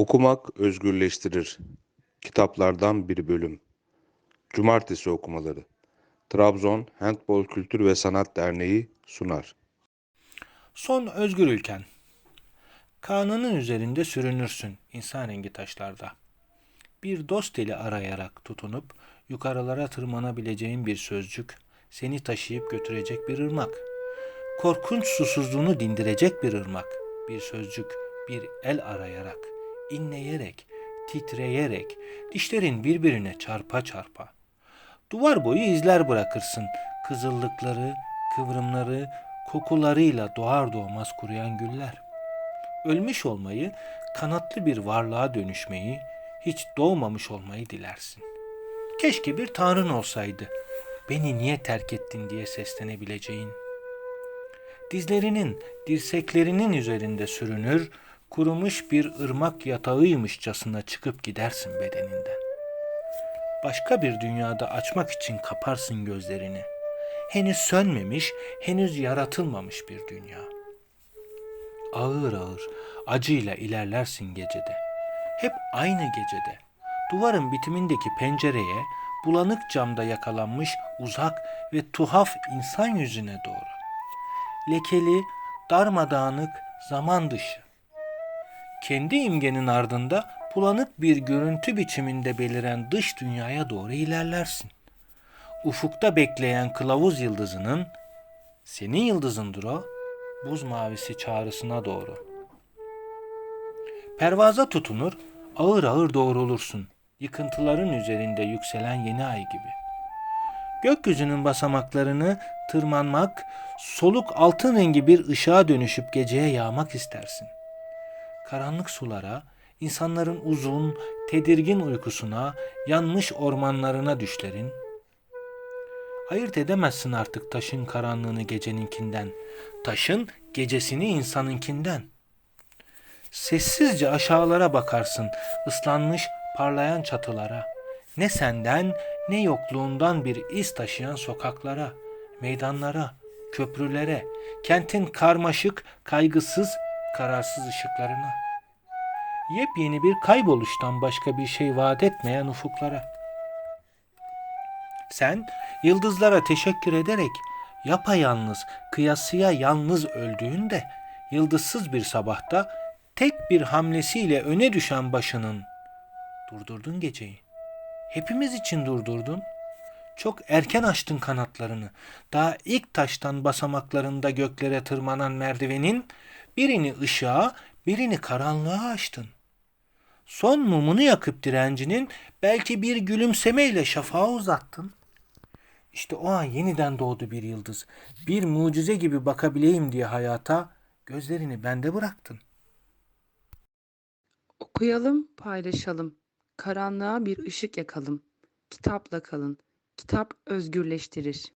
Okumak özgürleştirir. Kitaplardan bir bölüm. Cumartesi okumaları. Trabzon Handbol Kültür ve Sanat Derneği sunar. Son özgür ülken. Kanının üzerinde sürünürsün insan rengi taşlarda. Bir dost eli arayarak tutunup yukarılara tırmanabileceğin bir sözcük, seni taşıyıp götürecek bir ırmak. Korkunç susuzluğunu dindirecek bir ırmak, bir sözcük, bir el arayarak, inleyerek, titreyerek, dişlerin birbirine çarpa çarpa. Duvar boyu izler bırakırsın. Kızıllıkları, kıvrımları, kokularıyla doğar doğmaz kuruyan güller. Ölmüş olmayı, kanatlı bir varlığa dönüşmeyi, hiç doğmamış olmayı dilersin. Keşke bir tanrın olsaydı. Beni niye terk ettin diye seslenebileceğin. Dizlerinin, dirseklerinin üzerinde sürünür, kurumuş bir ırmak yatağıymışçasına çıkıp gidersin bedeninden başka bir dünyada açmak için kaparsın gözlerini. Henüz sönmemiş, henüz yaratılmamış bir dünya. Ağır ağır, acıyla ilerlersin gecede. Hep aynı gecede. Duvarın bitimindeki pencereye, bulanık camda yakalanmış uzak ve tuhaf insan yüzüne doğru. Lekeli, darmadağınık, zaman dışı. Kendi imgenin ardında bulanık bir görüntü biçiminde beliren dış dünyaya doğru ilerlersin. Ufukta bekleyen kılavuz yıldızının, senin yıldızındır o, buz mavisi çağrısına doğru. Pervaza tutunur, ağır ağır doğrulursun, yıkıntıların üzerinde yükselen yeni ay gibi. Gökyüzünün basamaklarını tırmanmak, soluk altın rengi bir ışığa dönüşüp geceye yağmak istersin. Karanlık sulara, insanların uzun, tedirgin uykusuna, yanmış ormanlarına düşlerin. Ayırt edemezsin artık taşın karanlığını geceninkinden, taşın gecesini insanınkinden. Sessizce aşağılara bakarsın, ıslanmış, parlayan çatılara. Ne senden, ne yokluğundan bir iz taşıyan sokaklara, meydanlara, köprülere, kentin karmaşık, kaygısız, kararsız ışıklarına yepyeni bir kayboluştan başka bir şey vaat etmeyen ufuklara. Sen yıldızlara teşekkür ederek yapayalnız, kıyasıya yalnız öldüğünde yıldızsız bir sabahta tek bir hamlesiyle öne düşen başının durdurdun geceyi. Hepimiz için durdurdun. Çok erken açtın kanatlarını. Daha ilk taştan basamaklarında göklere tırmanan merdivenin birini ışığa, birini karanlığa açtın. Son mumunu yakıp direncinin belki bir gülümsemeyle şafağı uzattın. İşte o an yeniden doğdu bir yıldız. Bir mucize gibi bakabileyim diye hayata gözlerini bende bıraktın. Okuyalım, paylaşalım. Karanlığa bir ışık yakalım. Kitapla kalın. Kitap özgürleştirir.